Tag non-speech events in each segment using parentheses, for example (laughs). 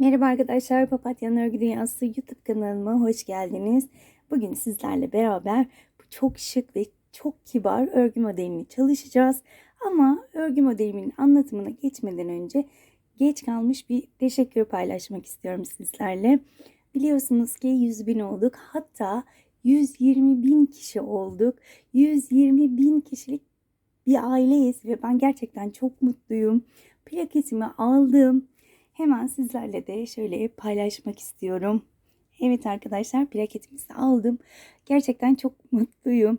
Merhaba arkadaşlar, Papatyanın Örgü Dünyası YouTube kanalıma hoş geldiniz. Bugün sizlerle beraber bu çok şık ve çok kibar örgü modelini çalışacağız. Ama örgü modelimin anlatımına geçmeden önce geç kalmış bir teşekkür paylaşmak istiyorum sizlerle. Biliyorsunuz ki 100 bin olduk. Hatta 120 bin kişi olduk. 120 bin kişilik bir aileyiz ve ben gerçekten çok mutluyum. Plaketimi aldım. Hemen sizlerle de şöyle paylaşmak istiyorum. Evet arkadaşlar plaketimizi aldım. Gerçekten çok mutluyum.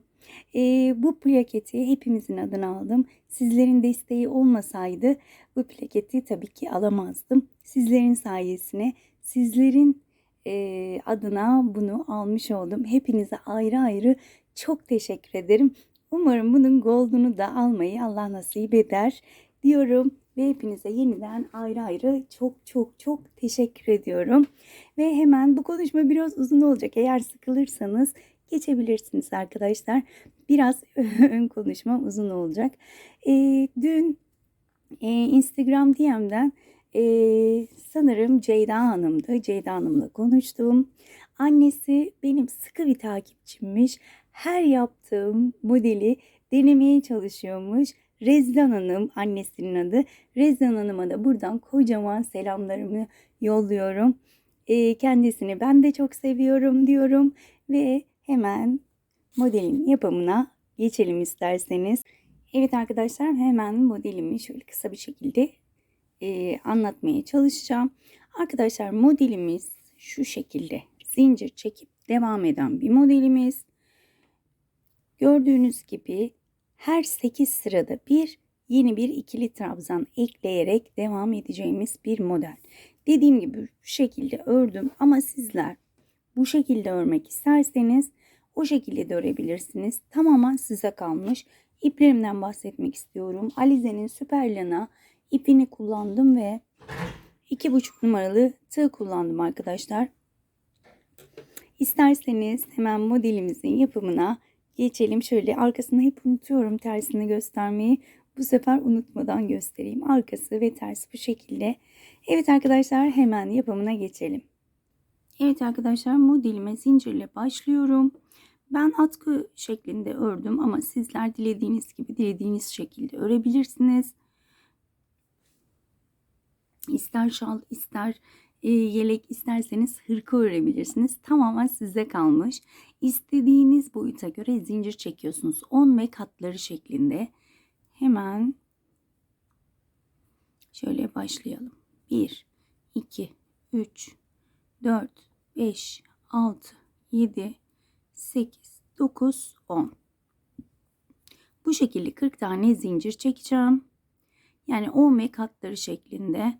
Ee, bu plaketi hepimizin adına aldım. Sizlerin desteği olmasaydı bu plaketi tabii ki alamazdım. Sizlerin sayesine, sizlerin e, adına bunu almış oldum. Hepinize ayrı ayrı çok teşekkür ederim. Umarım bunun goldunu da almayı Allah nasip eder diyorum ve hepinize yeniden ayrı ayrı çok çok çok teşekkür ediyorum. Ve hemen bu konuşma biraz uzun olacak. Eğer sıkılırsanız geçebilirsiniz arkadaşlar. Biraz (laughs) ön konuşma uzun olacak. E, dün e, Instagram DM'den e, sanırım Ceyda Hanım'dı. Ceyda Hanım'la konuştum. Annesi benim sıkı bir takipçimmiş. Her yaptığım modeli denemeye çalışıyormuş. Rezlan Hanım annesinin adı. Rezlan Hanım'a da buradan kocaman selamlarımı yolluyorum. E, kendisini ben de çok seviyorum diyorum ve hemen modelin yapımına geçelim isterseniz. Evet arkadaşlar hemen modelimi şöyle kısa bir şekilde e, anlatmaya çalışacağım. Arkadaşlar modelimiz şu şekilde zincir çekip devam eden bir modelimiz. Gördüğünüz gibi her 8 sırada bir yeni bir ikili trabzan ekleyerek devam edeceğimiz bir model. Dediğim gibi bu şekilde ördüm ama sizler bu şekilde örmek isterseniz o şekilde de örebilirsiniz. Tamamen size kalmış. İplerimden bahsetmek istiyorum. Alize'nin Süperlana ipini kullandım ve 2,5 numaralı tığ kullandım arkadaşlar. İsterseniz hemen modelimizin yapımına geçelim. Şöyle arkasını hep unutuyorum tersini göstermeyi. Bu sefer unutmadan göstereyim. Arkası ve tersi bu şekilde. Evet arkadaşlar hemen yapımına geçelim. Evet arkadaşlar modelime zincirle başlıyorum. Ben atkı şeklinde ördüm ama sizler dilediğiniz gibi dilediğiniz şekilde örebilirsiniz. İster şal ister e, yelek isterseniz hırka örebilirsiniz. Tamamen size kalmış. İstediğiniz boyuta göre zincir çekiyorsunuz. 10 ve katları şeklinde. Hemen şöyle başlayalım. 1, 2, 3, 4, 5, 6, 7, 8, 9, 10. Bu şekilde 40 tane zincir çekeceğim. Yani 10 ve katları şeklinde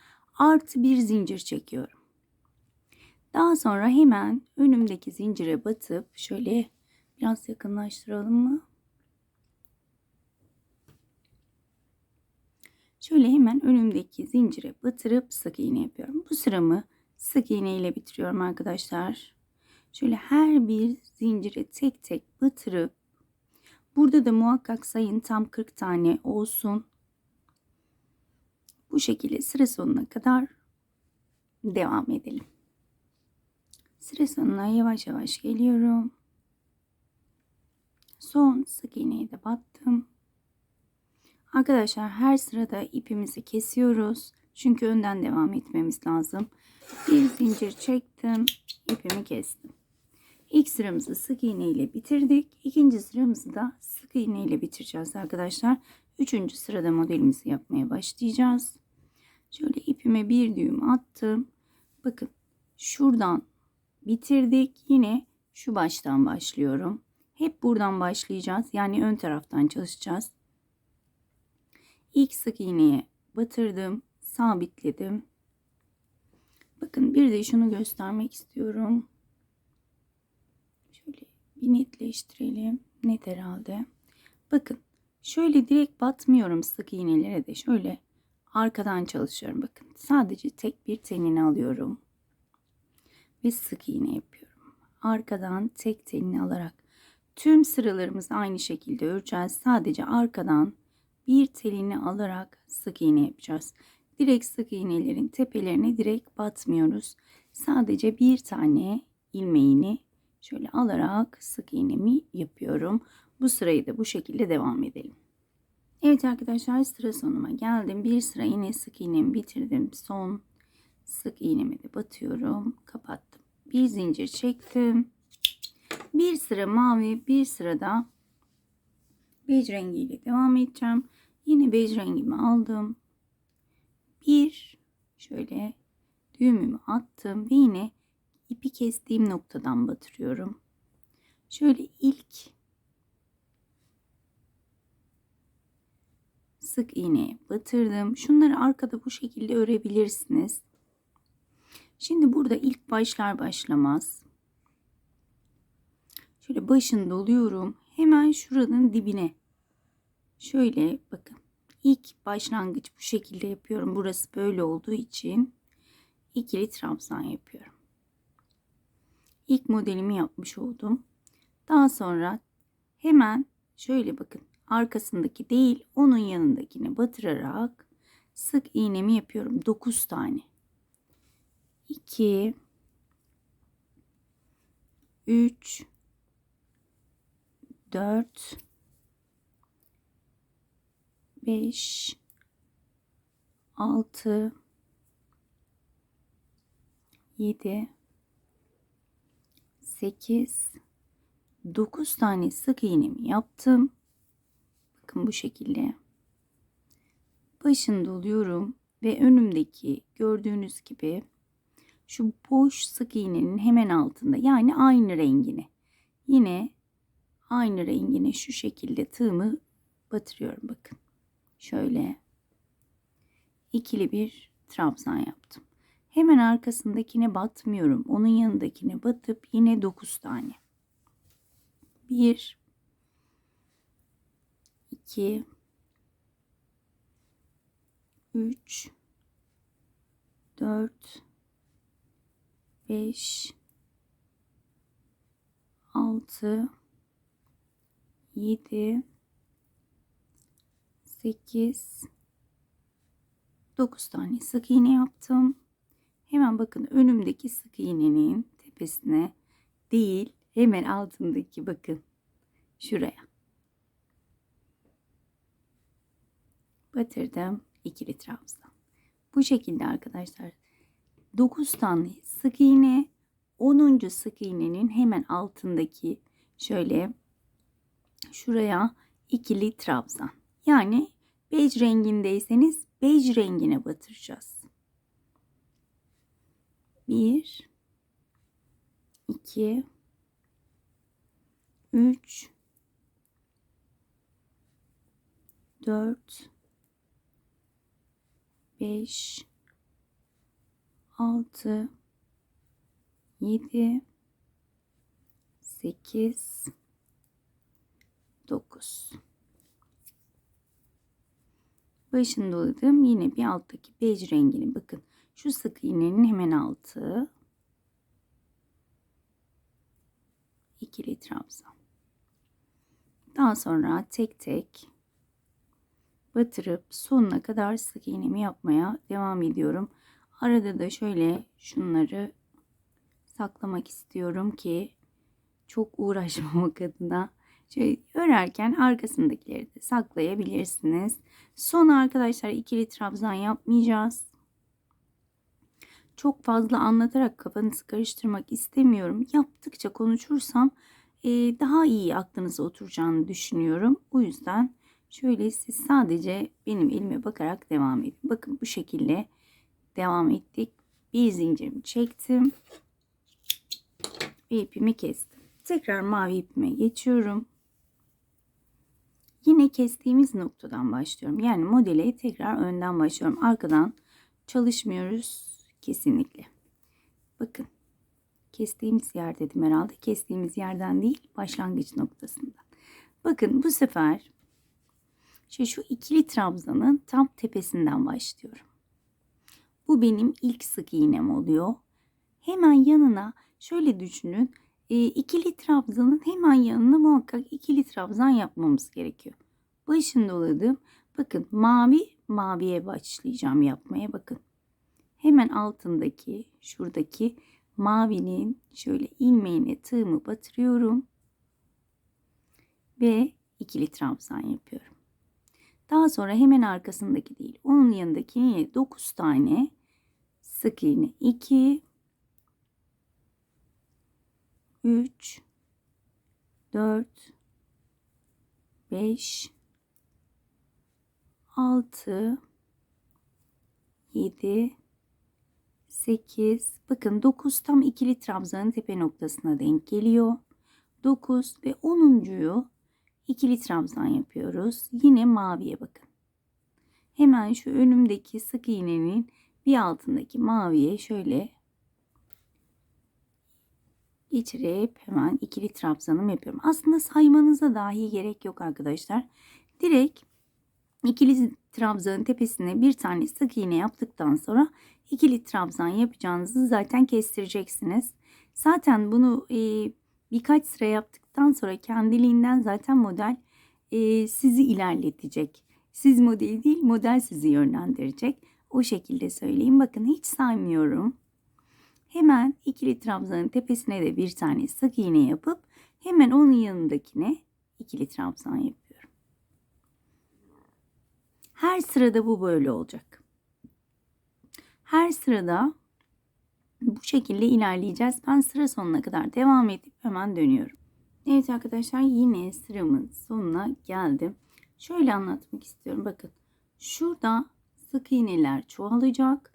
artı bir zincir çekiyorum. Daha sonra hemen önümdeki zincire batıp şöyle biraz yakınlaştıralım mı? Şöyle hemen önümdeki zincire batırıp sık iğne yapıyorum. Bu sıramı sık iğne ile bitiriyorum arkadaşlar. Şöyle her bir zincire tek tek batırıp burada da muhakkak sayın tam 40 tane olsun. Bu şekilde sıra sonuna kadar devam edelim. Sıra sonuna yavaş yavaş geliyorum. Son sık iğneye de battım. Arkadaşlar her sırada ipimizi kesiyoruz. Çünkü önden devam etmemiz lazım. Bir zincir çektim. ipimi kestim. İlk sıramızı sık iğne ile bitirdik. İkinci sıramızı da sık iğne ile bitireceğiz arkadaşlar. Üçüncü sırada modelimizi yapmaya başlayacağız. Şöyle ipime bir düğüm attım. Bakın şuradan bitirdik. Yine şu baştan başlıyorum. Hep buradan başlayacağız. Yani ön taraftan çalışacağız. İlk sık iğneye batırdım. Sabitledim. Bakın bir de şunu göstermek istiyorum. Şöyle bir netleştirelim. Net herhalde. Bakın şöyle direkt batmıyorum sık iğnelere de. Şöyle arkadan çalışıyorum. Bakın sadece tek bir tenini alıyorum. Ve sık iğne yapıyorum. Arkadan tek tenini alarak. Tüm sıralarımızı aynı şekilde öreceğiz. Sadece arkadan bir telini alarak sık iğne yapacağız. Direkt sık iğnelerin tepelerine direkt batmıyoruz. Sadece bir tane ilmeğini şöyle alarak sık iğnemi yapıyorum. Bu sırayı da bu şekilde devam edelim. Evet arkadaşlar sıra sonuma geldim. Bir sıra yine sık iğnemi bitirdim. Son sık iğnemi de batıyorum. Kapattım. Bir zincir çektim. Bir sıra mavi, bir sırada bej rengiyle devam edeceğim. Yine bej rengimi aldım. Bir şöyle düğümümü attım ve yine ipi kestiğim noktadan batırıyorum. Şöyle ilk sık iğneye batırdım. Şunları arkada bu şekilde örebilirsiniz. Şimdi burada ilk başlar başlamaz şöyle başını doluyorum. Hemen şuranın dibine şöyle bakın ilk başlangıç bu şekilde yapıyorum. Burası böyle olduğu için ikili trabzan yapıyorum. İlk modelimi yapmış oldum. Daha sonra hemen şöyle bakın arkasındaki değil onun yanındakine batırarak sık iğnemi yapıyorum. 9 tane. 2 3 4 5 6 7 8 9 tane sık iğnemi yaptım. Bakın bu şekilde. Başını doluyorum ve önümdeki gördüğünüz gibi şu boş sık iğnenin hemen altında yani aynı rengini yine aynı rengine şu şekilde tığımı batırıyorum bakın. Şöyle ikili bir trabzan yaptım. Hemen arkasındakine batmıyorum. Onun yanındakine batıp yine 9 tane. 1 2 3 4 5 6 7 8 9 tane sık iğne yaptım. Hemen bakın önümdeki sık iğnenin tepesine değil hemen altındaki bakın şuraya. Batırdım ikili trabzan. Bu şekilde arkadaşlar 9 tane sık iğne 10. sık iğnenin hemen altındaki şöyle şuraya ikili trabzan. Yani bej rengindeyseniz bej rengine batıracağız. 1 2 3 4 5 6 7 8 9 başını doladım yine bir alttaki bej rengini bakın. Şu sık iğnenin hemen altı. İkili trabzan. Daha sonra tek tek batırıp sonuna kadar sık iğnemi yapmaya devam ediyorum arada da şöyle şunları saklamak istiyorum ki çok uğraşmamak (laughs) adına Şöyle örerken arkasındakileri de saklayabilirsiniz. Son arkadaşlar ikili trabzan yapmayacağız. Çok fazla anlatarak kafanızı karıştırmak istemiyorum. Yaptıkça konuşursam daha iyi aklınıza oturacağını düşünüyorum. O yüzden şöyle siz sadece benim elime bakarak devam edin. Bakın bu şekilde devam ettik. Bir zincirimi çektim. Ve ipimi kestim. Tekrar mavi ipime geçiyorum. Yine kestiğimiz noktadan başlıyorum. Yani modele tekrar önden başlıyorum. Arkadan çalışmıyoruz kesinlikle. Bakın. Kestiğimiz yer dedim herhalde. Kestiğimiz yerden değil başlangıç noktasından. Bakın bu sefer işte şu ikili trabzanın tam tepesinden başlıyorum. Bu benim ilk sık iğnem oluyor. Hemen yanına şöyle düşünün. E, ikili trabzanın hemen yanına muhakkak ikili trabzan yapmamız gerekiyor. Başını doladım. Bakın mavi maviye başlayacağım yapmaya bakın. Hemen altındaki şuradaki mavinin şöyle ilmeğine tığımı batırıyorum. Ve ikili trabzan yapıyorum. Daha sonra hemen arkasındaki değil. Onun yanındaki yine 9 tane sık iğne 2 3 4 5 6 7 8 bakın 9 tam ikili trabzanın tepe noktasına denk geliyor. 9 ve 10.yu ikili trabzan yapıyoruz. Yine maviye bakın. Hemen şu önümdeki sık iğnenin bir altındaki maviye şöyle geçirip hemen ikili trabzanım yapıyorum. Aslında saymanıza dahi gerek yok arkadaşlar. Direkt ikili trabzanın tepesine bir tane sık iğne yaptıktan sonra ikili trabzan yapacağınızı zaten kestireceksiniz. Zaten bunu e, birkaç sıra yaptıktan sonra kendiliğinden zaten model e, sizi ilerletecek. Siz model değil model sizi yönlendirecek. O şekilde söyleyeyim. Bakın hiç saymıyorum. Hemen ikili trabzanın tepesine de bir tane sık iğne yapıp hemen onun yanındakine ikili trabzan yapıyorum. Her sırada bu böyle olacak. Her sırada bu şekilde ilerleyeceğiz. Ben sıra sonuna kadar devam edip hemen dönüyorum. Evet arkadaşlar yine sıramın sonuna geldim. Şöyle anlatmak istiyorum. Bakın şurada sık iğneler çoğalacak.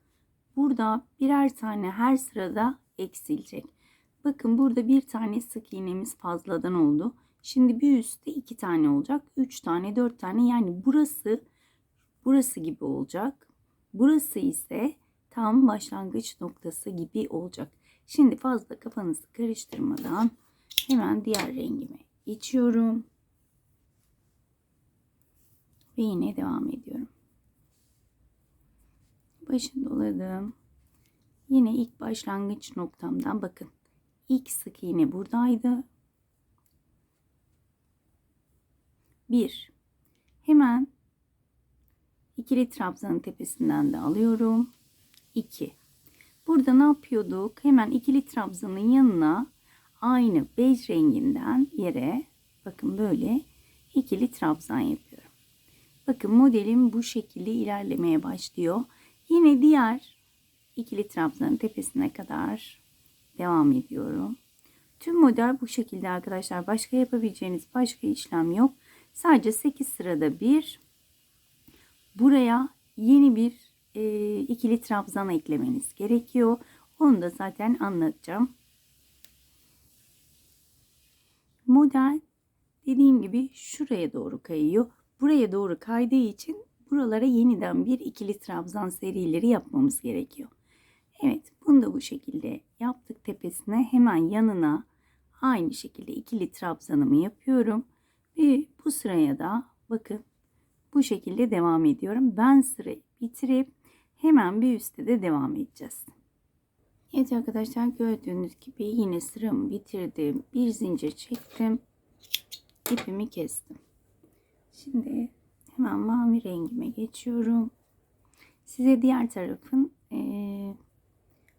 Burada birer tane her sırada eksilecek. Bakın burada bir tane sık iğnemiz fazladan oldu. Şimdi bir üstte iki tane olacak. Üç tane dört tane yani burası burası gibi olacak. Burası ise tam başlangıç noktası gibi olacak. Şimdi fazla kafanızı karıştırmadan hemen diğer rengime geçiyorum. Ve yine devam ediyorum. Başını doladım. Yine ilk başlangıç noktamdan bakın. İlk sık iğne buradaydı. Bir. Hemen ikili trabzanın tepesinden de alıyorum. 2. Burada ne yapıyorduk? Hemen ikili trabzanın yanına aynı bej renginden yere bakın böyle ikili trabzan yapıyorum. Bakın modelim bu şekilde ilerlemeye başlıyor. Yine diğer ikili trabzanın tepesine kadar devam ediyorum. Tüm model bu şekilde arkadaşlar. Başka yapabileceğiniz başka işlem yok. Sadece 8 sırada bir buraya yeni bir e, ikili trabzan eklemeniz gerekiyor. Onu da zaten anlatacağım. Model dediğim gibi şuraya doğru kayıyor. Buraya doğru kaydığı için buralara yeniden bir ikili trabzan serileri yapmamız gerekiyor. Evet bunu da bu şekilde yaptık tepesine hemen yanına aynı şekilde ikili trabzanımı yapıyorum. Ve bu sıraya da bakın bu şekilde devam ediyorum. Ben sırayı bitirip hemen bir üstte de devam edeceğiz. Evet arkadaşlar gördüğünüz gibi yine sıramı bitirdim. Bir zincir çektim. ipimi kestim. Şimdi hemen mavi rengime geçiyorum. Size diğer tarafın e,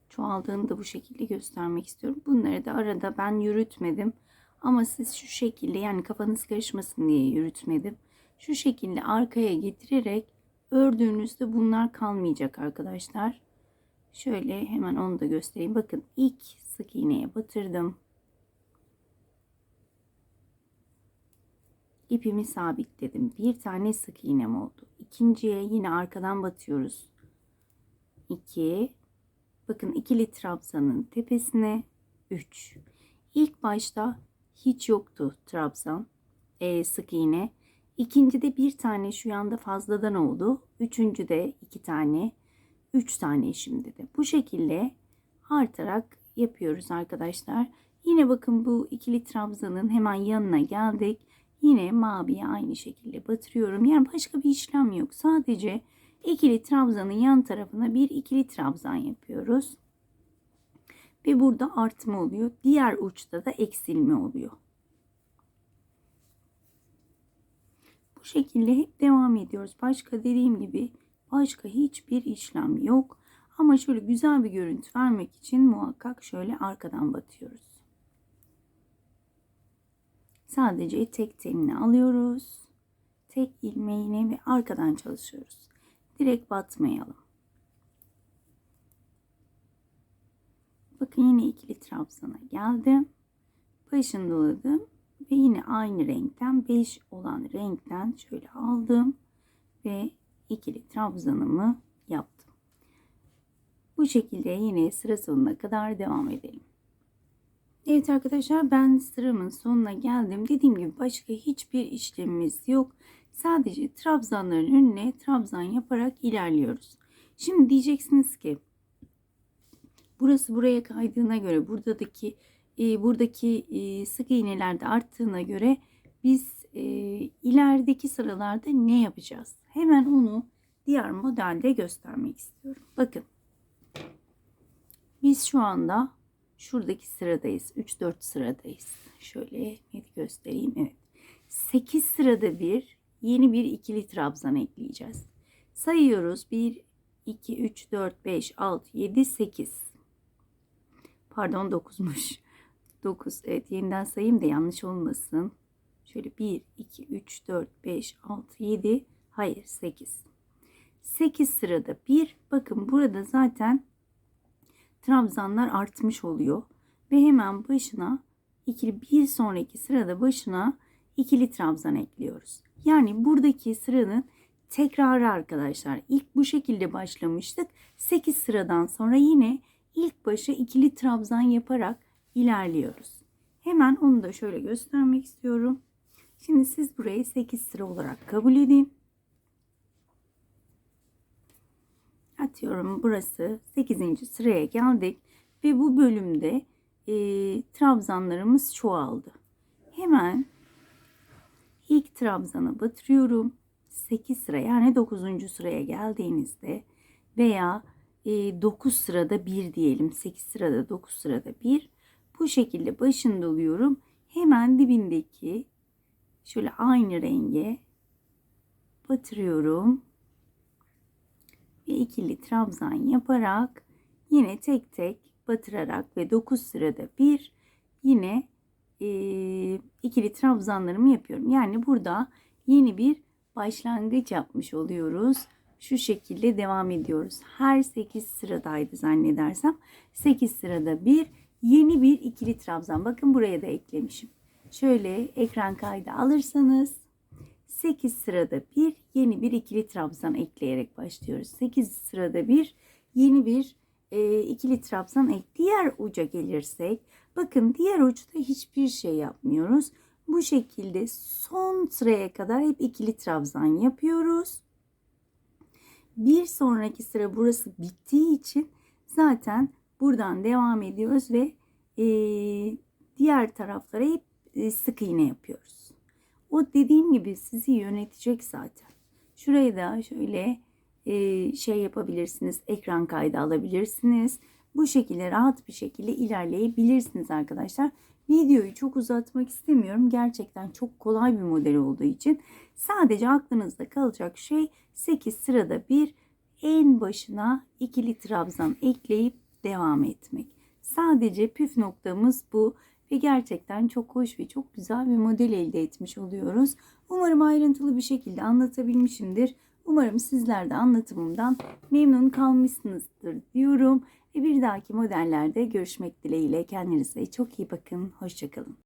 çoğaldığını da bu şekilde göstermek istiyorum. Bunları da arada ben yürütmedim. Ama siz şu şekilde yani kafanız karışmasın diye yürütmedim. Şu şekilde arkaya getirerek ördüğünüzde bunlar kalmayacak arkadaşlar. Şöyle hemen onu da göstereyim. Bakın ilk sık iğneye batırdım. İpimi sabitledim. Bir tane sık iğnem oldu. İkinciye yine arkadan batıyoruz. 2 Bakın ikili trabzanın tepesine 3. İlk başta hiç yoktu trabzan. E, sık iğne. İkincide bir tane şu yanda fazladan oldu. Üçüncüde iki tane. Üç tane şimdi de. Bu şekilde artarak yapıyoruz arkadaşlar. Yine bakın bu ikili trabzanın hemen yanına geldik. Yine maviye aynı şekilde batırıyorum. Yani başka bir işlem yok. Sadece ikili trabzanın yan tarafına bir ikili trabzan yapıyoruz. Ve burada artma oluyor. Diğer uçta da eksilme oluyor. Şekilde hep devam ediyoruz. Başka dediğim gibi başka hiçbir işlem yok. Ama şöyle güzel bir görüntü vermek için muhakkak şöyle arkadan batıyoruz. Sadece tek telini alıyoruz. Tek ilmeğini ve arkadan çalışıyoruz. Direkt batmayalım. Bakın yine ikili trabzana geldim. Başını doladım ve yine aynı renkten 5 olan renkten şöyle aldım ve ikili trabzanımı yaptım. Bu şekilde yine sıra sonuna kadar devam edelim. Evet arkadaşlar ben sıramın sonuna geldim. Dediğim gibi başka hiçbir işlemimiz yok. Sadece trabzanların önüne trabzan yaparak ilerliyoruz. Şimdi diyeceksiniz ki burası buraya kaydığına göre buradaki buradaki sık iğnelerde arttığına göre biz e, ilerideki sıralarda ne yapacağız? Hemen onu diğer modelde göstermek istiyorum. Bakın. Biz şu anda şuradaki sıradayız. 3-4 sıradayız. Şöyle net göstereyim. Evet. 8 sırada bir yeni bir ikili trabzan ekleyeceğiz. Sayıyoruz. 1, 2, 3, 4, 5, 6, 7, 8. Pardon 9'muş. 9. Evet yeniden sayayım da yanlış olmasın. Şöyle 1, 2, 3, 4, 5, 6, 7. Hayır 8. 8 sırada bir. Bakın burada zaten trabzanlar artmış oluyor. Ve hemen başına ikili bir sonraki sırada başına ikili trabzan ekliyoruz. Yani buradaki sıranın tekrarı arkadaşlar. İlk bu şekilde başlamıştık. 8 sıradan sonra yine ilk başa ikili trabzan yaparak ilerliyoruz. Hemen onu da şöyle göstermek istiyorum. Şimdi siz burayı 8 sıra olarak kabul edin. Atıyorum burası 8. sıraya geldik ve bu bölümde e, trabzanlarımız çoğaldı. Hemen ilk trabzanı batırıyorum. 8 sıra yani 9. sıraya geldiğinizde veya e, 9 sırada 1 diyelim. 8 sırada 9 sırada 1. Bu şekilde başını doluyorum. Hemen dibindeki şöyle aynı renge batırıyorum. Ve ikili trabzan yaparak yine tek tek batırarak ve 9 sırada bir yine e, ikili trabzanlarımı yapıyorum. Yani burada yeni bir başlangıç yapmış oluyoruz. Şu şekilde devam ediyoruz. Her 8 sıradaydı zannedersem. 8 sırada bir yeni bir ikili trabzan. Bakın buraya da eklemişim. Şöyle ekran kaydı alırsanız 8 sırada bir yeni bir ikili trabzan ekleyerek başlıyoruz. 8 sırada bir yeni bir e, ikili trabzan ek. Diğer uca gelirsek bakın diğer uçta hiçbir şey yapmıyoruz. Bu şekilde son sıraya kadar hep ikili trabzan yapıyoruz. Bir sonraki sıra burası bittiği için zaten buradan devam ediyoruz ve e, diğer taraflara hep e, sık iğne yapıyoruz. O dediğim gibi sizi yönetecek zaten. Şurayı da şöyle e, şey yapabilirsiniz. Ekran kaydı alabilirsiniz. Bu şekilde rahat bir şekilde ilerleyebilirsiniz arkadaşlar. Videoyu çok uzatmak istemiyorum. Gerçekten çok kolay bir model olduğu için sadece aklınızda kalacak şey 8 sırada bir en başına ikili trabzan ekleyip devam etmek. Sadece püf noktamız bu ve gerçekten çok hoş ve çok güzel bir model elde etmiş oluyoruz. Umarım ayrıntılı bir şekilde anlatabilmişimdir. Umarım sizler de anlatımımdan memnun kalmışsınızdır diyorum. Ve bir dahaki modellerde görüşmek dileğiyle kendinize çok iyi bakın. Hoşçakalın.